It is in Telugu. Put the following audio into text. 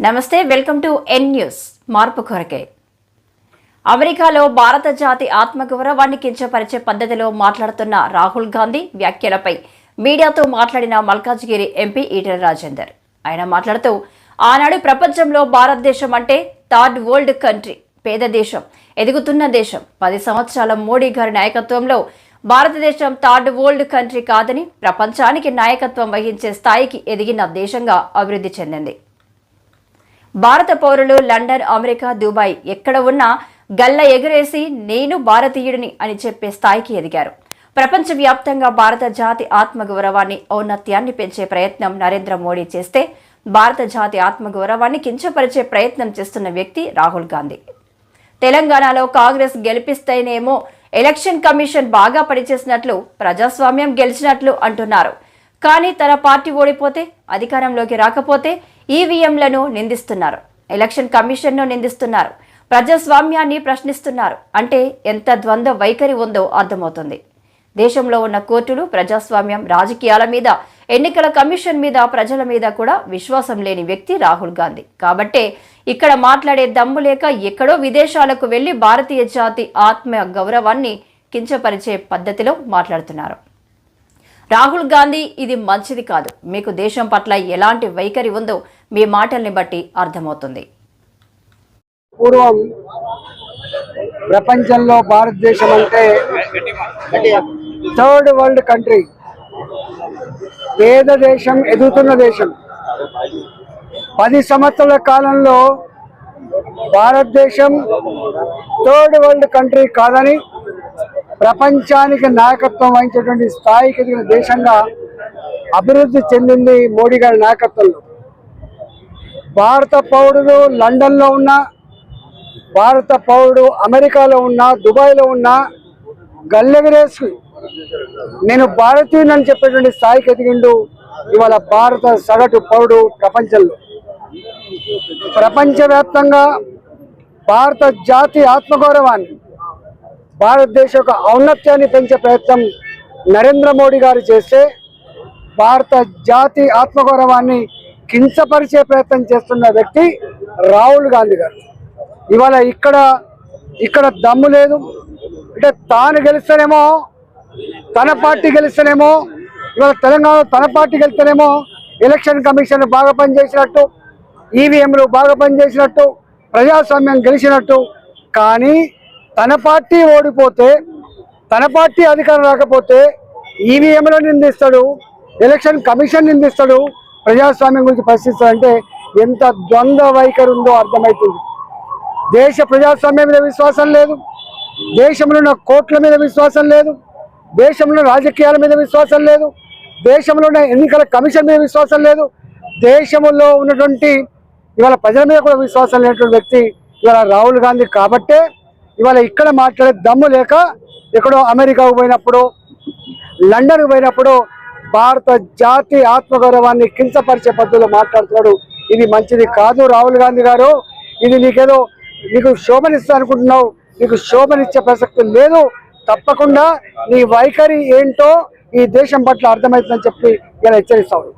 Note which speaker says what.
Speaker 1: నమస్తే వెల్కమ్ టు ఎన్ న్యూస్. మార్పు కొరకే. అమెరికాలో భారత జాతి ఆత్మగౌరవాన్ని కించపరిచే పద్ధతిలో మాట్లాడుతున్న రాహుల్ గాంధీ వ్యాఖ్యలపై మీడియాతో మాట్లాడిన మల్కాజ్గిరి ఎంపీ ఈటల రాజేందర్. ఆయన మాట్లాడుతూ ఆనాడు ప్రపంచంలో భారతదేశం అంటే థర్డ్ వరల్డ్ కంట్రీ. పేద దేశం ఎదుగుతున్న దేశం. పది సంవత్సరాల మోడీ గారి నాయకత్వంలో భారతదేశం థర్డ్ వరల్డ్ కంట్రీ కాదని ప్రపంచానికి నాయకత్వం వహించే స్థాయికి ఎదిగిన దేశంగా అభివృద్ధి చెందింది. భారత పౌరులు లండన్ అమెరికా దుబాయ్ ఎక్కడ ఉన్నా గల్ల ఎగరేసి నేను భారతీయుడిని అని చెప్పే స్థాయికి ఎదిగారు. ప్రపంచవ్యాప్తంగా భారత జాతి ఆత్మగౌరవాన్ని ఔన్నత్యాన్ని పెంచే ప్రయత్నం నరేంద్ర మోడీ చేస్తే భారత జాతి ఆత్మగౌరవాన్ని కించపరిచే ప్రయత్నం చేస్తున్న వ్యక్తి రాహుల్ గాంధీ. తెలంగాణలో కాంగ్రెస్ గెలిపిస్తేనేమో ఎలక్షన్ కమిషన్ బాగా పనిచేసినట్లు ప్రజాస్వామ్యం గెలిచినట్లు అంటున్నారు. కానీ తన పార్టీ ఓడిపోతే అధికారంలోకి రాకపోతే ఈవీఎంలను నిందిస్తున్నారు. ఎలక్షన్ కమిషన్ను నిందిస్తున్నారు. ప్రజాస్వామ్యాన్ని ప్రశ్నిస్తున్నారు. అంటే ఎంత ద్వంద్వ వైఖరి ఉందో అర్థమవుతుంది. దేశంలో ఉన్న కోర్టులు ప్రజాస్వామ్యం రాజకీయాల మీద ఎన్నికల కమిషన్ మీద ప్రజల మీద కూడా విశ్వాసం లేని వ్యక్తి రాహుల్ గాంధీ. కాబట్టే ఇక్కడ మాట్లాడే దమ్ము లేక ఎక్కడో విదేశాలకు వెళ్ళి భారతీయ జాతి ఆత్మ గౌరవాన్ని కించపరిచే పద్ధతిలో మాట్లాడుతున్నారు. రాహుల్ గాంధీ ఇది మంచిది కాదు. మీకు దేశం పట్ల ఎలాంటి వైఖరి ఉందో మీ మాటల్ని బట్టి అర్థమవుతుంది.
Speaker 2: పూర్వం ప్రపంచంలో భారతదేశం అంటే థర్డ్ వరల్డ్ కంట్రీ. పేద దేశం ఎదుగుతున్న దేశం. పది సంవత్సరాల కాలంలో భారతదేశం థర్డ్ వరల్డ్ కంట్రీ కాదని ప్రపంచానికి నాయకత్వం వహించేటువంటి స్థాయికి ఎదిగిన దేశంగా అభివృద్ధి చెందింది మోడీ గారి నాయకత్వంలో. భారత పౌరులు లండన్లో ఉన్న భారత పౌరుడు అమెరికాలో ఉన్న దుబాయ్లో ఉన్న గల్లెగరేసి నేను భారతీయునని చెప్పేటువంటి స్థాయికి ఎదిగిండు ఇవాళ భారత సగటు పౌరుడు ప్రపంచంలో. ప్రపంచవ్యాప్తంగా భారత జాతి ఆత్మగౌరవాన్ని భారతదేశ యొక్క ఔన్నత్యాన్ని పెంచే ప్రయత్నం నరేంద్ర మోడీ గారు చేస్తే భారత జాతి ఆత్మగౌరవాన్ని కించపరిచే ప్రయత్నం చేస్తున్న వ్యక్తి రాహుల్ గాంధీ గారు. ఇవాళ ఇక్కడ ఇక్కడ దమ్ము లేదు. అంటే తాను గెలిస్తేనేమో తన పార్టీ గెలిస్తేనేమో ఇవాళ తెలంగాణలో తన పార్టీ గెలిస్తేనేమో ఎలక్షన్ కమిషన్ బాగా పనిచేసినట్టు ఈవీఎంలు బాగా పనిచేసినట్టు ప్రజాస్వామ్యం గెలిచినట్టు. కానీ తన పార్టీ ఓడిపోతే తన పార్టీ అధికారం రాకపోతే ఈవీఎంలో నిందిస్తాడు ఎలక్షన్ కమిషన్ నిందిస్తాడు ప్రజాస్వామ్యం గురించి ప్రశ్నిస్తాడంటే ఎంత ద్వంద్వ వైఖరి ఉందో అర్థమవుతుంది దేశ ప్రజాస్వామ్యం మీద విశ్వాసం లేదు దేశంలో ఉన్న కోట్ల మీద విశ్వాసం లేదు దేశంలో రాజకీయాల మీద విశ్వాసం లేదు దేశంలో ఉన్న ఎన్నికల కమిషన్ మీద విశ్వాసం లేదు దేశంలో ఉన్నటువంటి ఇవాళ ప్రజల మీద కూడా విశ్వాసం లేనటువంటి వ్యక్తి ఇవాళ రాహుల్ గాంధీ కాబట్టే ఇవాళ ఇక్కడ మాట్లాడే దమ్ము లేక ఎక్కడో అమెరికాకు పోయినప్పుడు లండన్కు పోయినప్పుడు భారత జాతి ఆత్మగౌరవాన్ని కించపరిచే పద్ధతిలో మాట్లాడుతున్నాడు. ఇది మంచిది కాదు రాహుల్ గాంధీ గారు. ఇది నీకేదో నీకు శోభనిస్తా అనుకుంటున్నావు. నీకు శోభనిచ్చే ప్రసక్తి లేదు. తప్పకుండా నీ వైఖరి ఏంటో ఈ దేశం పట్ల అర్థమవుతుందని చెప్పి ఇలా హెచ్చరిస్తాడు